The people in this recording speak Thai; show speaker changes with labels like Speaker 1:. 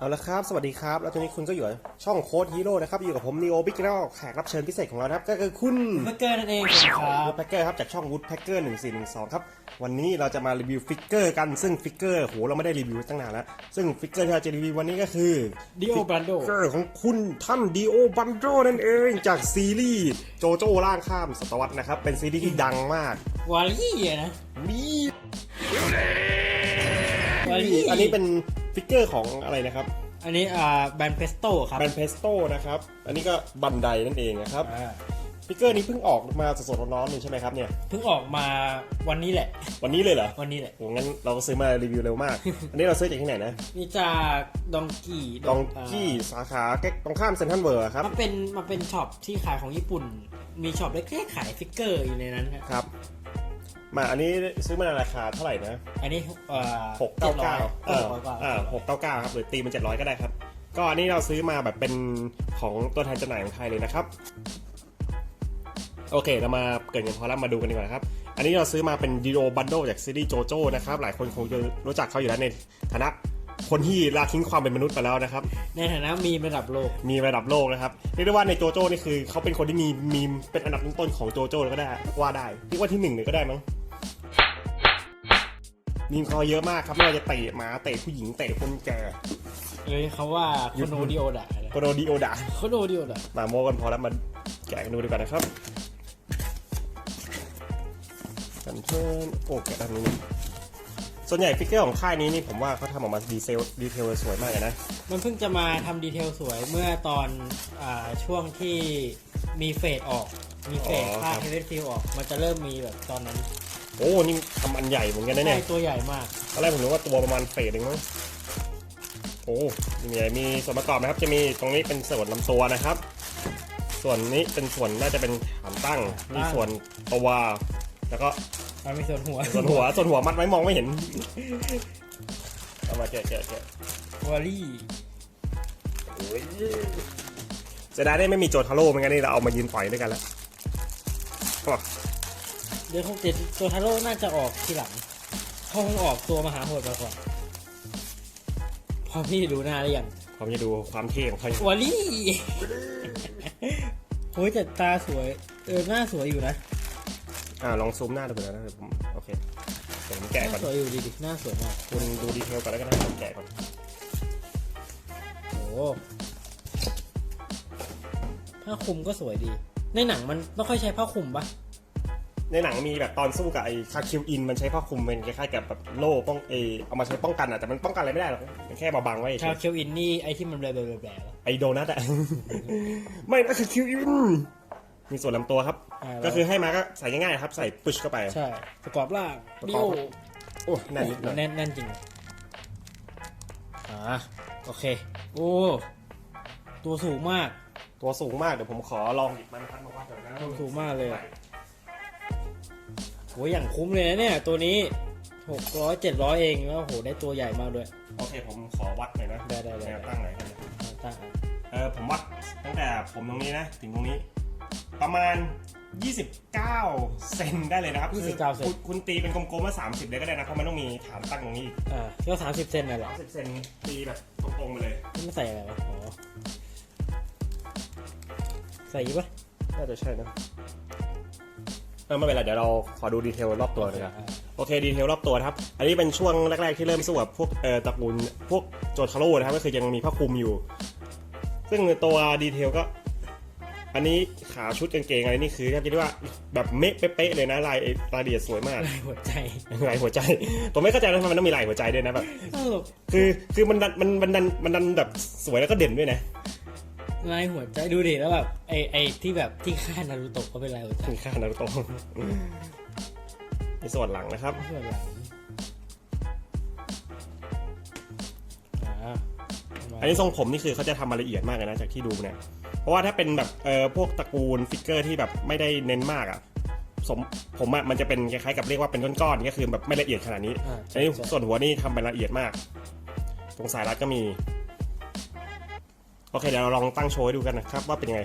Speaker 1: เอาละครับ สวัสดีครับ แล้วตอนนี้คุณก็อยู่กับช่องโค้ดฮีโร่นะครับ อยู่กับผมนีโอบิ๊กแล้วแขกรับเชิญพิเศษของเรานะครับ ก็คือคุณ
Speaker 2: แพ็กเกอร์นั่นเองครั
Speaker 1: วู
Speaker 2: บ
Speaker 1: ดแพคเกอร์ครับ จากช่องวูดแพคเกอร์1412ครับ วันนี้เราจะมารีวิวฟิกเกอร์กัน ซึ่งฟิกเกอร์โห เราไม่ได้รีวิวตั้งนานแล้ว ซึ่งฟิกเกอร์ที่เราจะรีวิววันนี้ก็คือ
Speaker 2: ดิโอบันโด
Speaker 1: ฟิกเกอร์ของคุณท่านดีโอบันโดนั่นเอง จากซีรีส์โจโจ้ล่างข้ามศตวรรษนะครับ เป็นซีรีส์ที่ดังมาก
Speaker 2: วาลี่อะนะ
Speaker 1: นี่
Speaker 2: วาลี่
Speaker 1: อันนี้เป็น ฟิกเกอร์ของอะไรนะครับ
Speaker 2: อันนี้อ่าแบรนด์เพสโต้ครับ
Speaker 1: แบรนด์เพสโต้นะครับ อันนี้ก็บันไดนั่นเองนะครับ
Speaker 2: อ่า
Speaker 1: ฟิกเกอร์นี้เพิ่งออกมาสดๆร้อนๆเลยใช่ไหมครับเนี่ย
Speaker 2: เพิ่งออกมาวันนี้แหละ
Speaker 1: วันนี้เลยเหรอ
Speaker 2: วันนี้แหละ
Speaker 1: โหงั้นเราก็ซื้อมารีวิวเร็วมาก อันนี้เราซื้อจากที่ไหนนะ
Speaker 2: นี่จากดองกี้
Speaker 1: ดองกี้สาขาใกล้ตรงข้ามเซนทรัลเวิร์ครับ
Speaker 2: มันเป็นมันเป็นช็อปที่ขายของญี่ปุ่น มีช็อปเล็กๆขายฟิกเกอร์อยู่ในนั้นครับ
Speaker 1: ครับ มาอันนี้ซื้อมาในราคาเท่าไหร่นะ
Speaker 2: อันนี้เอ่อ
Speaker 1: หกเก้าเก้า
Speaker 2: 700
Speaker 1: เออ
Speaker 2: หกร้อยกว่า
Speaker 1: อ่าหกเก้าเก้าครับหรือตีมันเจ็ดร้อยก็ได้ครับ ก็อันนี้เราซื้อมาแบบเป็นของตัวแทนจำหน่ายของไทยเลยนะครับ โอเคเรามาเกรินกันพอแล้วมาดูกันดีกว่านะครับ อันนี้เราซื้อมาเป็นดีโอบันโดจากซีรีส์โจโจ้นะครับ หลายคนคงจะรู้จักเขาอยู่แล้วในฐานะคนที่ละทิ้งความเป็นมนุษย์ไปแล้วนะครับ
Speaker 2: ในฐานะมีระดับโลก
Speaker 1: มีระดับโลกนะครับเรียกได้ว่าในโจโจ้นี่คือเขาเป็นคนที่มีมีมเป็นอันดับต้นๆของโจโจ้ก็ได้ว่าได้เรียกว่าที่หนึ่งเลยก็ได้มั้ง มีมเขาเยอะมากครับไม่ว่าจะเตะหมาเตะผู้หญิงเตะคนแก่
Speaker 2: เลยเขาว่าโคโนดิโอดะ
Speaker 1: โคโนดิโอดะ
Speaker 2: โคโนดิโอดะ
Speaker 1: มาโมกันพอแล้วมาแกะกันดูดีกว่านะครับกันเพื่อนโอ้แกะด้านนี้ส่วนใหญ่ฟิกเกอร์ของค่ายนี้นี่ผมว่าเขาทำออกมาดีเซลดีเทลสวยมากเลยนะ
Speaker 2: มันเพิ่งจะมาทำดีเทลสวยเมื่อตอนอาช่วงที่มีเฟดออก มีเฟด
Speaker 1: อ๋อ
Speaker 2: ค่า
Speaker 1: ครับ
Speaker 2: เฮเวนฟิลออก มันจะเริ่มมีแบบตอนนั้น
Speaker 1: โอ้ นี่ทำอันใหญ่เหมือนกันนะ
Speaker 2: ใช่
Speaker 1: เนี่ย
Speaker 2: ตัวใหญ่มาก
Speaker 1: ตอนแรกผมนึกว่าตัวประมาณเฟสเองมั้ง โอ้มีอะไรมีส่วนประกอบนะครับ จะมีตรงนี้เป็นส่วนลำตัวนะครับ ส่วนนี้เป็นส่วนน่าจะเป็นฐานตั้ง มีส่วนตัว แล้วก็
Speaker 2: มันมีส่วนหัว
Speaker 1: ส่วนหัว ส่วนหัวมัดไว้มองไม่เห็นเอามาแกะแกะแกะ
Speaker 2: วอลลี่
Speaker 1: โอ้ยเสียดายได้ไม่มีโจทาโร่ไม่งั้นนี่เราเอามายืนปล่อยด้วยกันแล้วก็
Speaker 2: เดี๋ยวคงจะตัวทาโร่น่าจะออกทีหลังเขาคงออกตัวมหาโหดมาก่อนพอพี่ดูหน้าหรือยัง
Speaker 1: ผมจะดูความเท่ของเขา
Speaker 2: วอลลี่โอ้ยแต่ตาสวย เออหน้าสวยอยู่นะ
Speaker 1: อ่าลองซูมหน้าดูก่อนนะเดี๋ยวผมโอเคเดี๋ยวผม
Speaker 2: ห
Speaker 1: แกะ
Speaker 2: น้า
Speaker 1: ก่อน
Speaker 2: สวยอยู่ดีดิหน้าสวยมาก
Speaker 1: คุณดูดีเทลก่อนแล้วกันนะผมแกะก่อน
Speaker 2: โอ้ผ้าคลุมก็สวยดี ในหนังมันไม่ค่อยใช้ผ้าคลุมปะ
Speaker 1: ในหนังมีแบบตอนสู้กับไอ้คาคิวอินมันใช้ผ้าคลุมเป็นคล้ายๆกับแบบโล่ป้องเออเอามาใช้ป้องกันอะแต่มันป้องกันอะไรไม่ได้หรอกมันแค่มาบังไว้เฉ
Speaker 2: ชาวยเคียวอินนี่ไอที่มันแบลๆๆๆปะ
Speaker 1: ไอ้โดนัทอะไม่นะคือคิวอินมีส่วนลำตัวครับ
Speaker 2: อ่า
Speaker 1: ก็คือให้มาก็ใส่ง่ายๆครับใส่ปุชเข้าไป
Speaker 2: ใช่ประกอบร่าง
Speaker 1: ประ
Speaker 2: ดิ
Speaker 1: กอบ
Speaker 2: โอ
Speaker 1: โอ้แน่นนิดหน่อย
Speaker 2: แน่นแน่นจริงอ่าโอเค โอ้ตัวสูงมาก
Speaker 1: ตัวสูงมากเดี๋ยวผมขอลองหยิบมันพัดมาวัดหน่อยนะ
Speaker 2: ตัวสูงมากเลยอะ โหอย่างคุ้มเลยนะเนี่ย ตัวนี้หกร้อยเจ็ดร้อยเองแล้วโหได้ตัวใหญ่มากด้วย
Speaker 1: โอเคผมขอวัดหน่อยนะ
Speaker 2: ได้ได้ได้
Speaker 1: แนวตั้งไหนอยกันนะ
Speaker 2: ตั้งอะ
Speaker 1: เออผมวัดตั้งแต่ผมตรงนี้นะ ถึงตรงนี้ ประมาณ 29 เซนได้เลยนะครับคือคุณคุณตีเป็นกลมๆว่า 30 เลยก็ได้นะเพราะมันต้องมีฐานตั้งตรงนี้อีก
Speaker 2: อ่าก็สามสิบเซนน่ะแหละ
Speaker 1: 30เซนตีแบบตรงๆไปเลย
Speaker 2: นี่มันใส่อะไรวะอ๋อใส่อีกปะ
Speaker 1: น่าจะใช่นะเออไม่เป็นไรเดี๋ยวเราขอดูดีเทลรอบตัวเลยครับโอเคดีเทลรอบตัวนะครับ อันนี้เป็นช่วงแรกๆที่เริ่มสู้กับพวกเอ่อตระกูลพวกโจทาโร่นะครับก็คือยังมีผ้าคลุมอยู่ ซึ่งตัวดีเทลก็ อันนี้ขาชุดกางเกงอะไรนี่คือเรียกได้ว่าแบบเมะเป๊ะๆเลยนะลายรายละเอียดสวยมาก
Speaker 2: ลายหัวใจ
Speaker 1: ลายหัวใจ ผมไม่เข้าใจนะทำไมมันต้องมีลายหัวใจด้วยนะแบบ
Speaker 2: ตลก
Speaker 1: คือคือมันดันมันมันดันมันดันแบบสวยแล้วก็เด่นด้วยนะ
Speaker 2: ลายหัวใจดูดิแล้วแบบไอไอที่แบบที่ฆ่านารูโตะก็เป็นลายหัวใจ
Speaker 1: มีค่านารุโตะในส่วนหลังนะครับ
Speaker 2: ส่วนหลังอ่า
Speaker 1: อันนี้ทรงผมนี่คือเขาจะทำมาละเอียดมากเลยนะจากที่ดูเนี่ย เพราะว่าถ้าเป็นแบบเอ่อพวกตระกูลฟิกเกอร์ที่แบบไม่ได้เน้นมากอะ่ะสมผมอะมันจะเป็นคล้ายๆกับเรียกว่าเป็นก้อนๆก็คือแบบไม่ละเอียดขนาดนี้
Speaker 2: อ่า
Speaker 1: อันนี้ส่วนหัวนี่ทำเป็นละเอียดมาก ตรงสายรัดก็มี โอเคเดี๋ยวเราลองตั้งโชว์ให้ดูกันนะครับว่าเป็นยังไง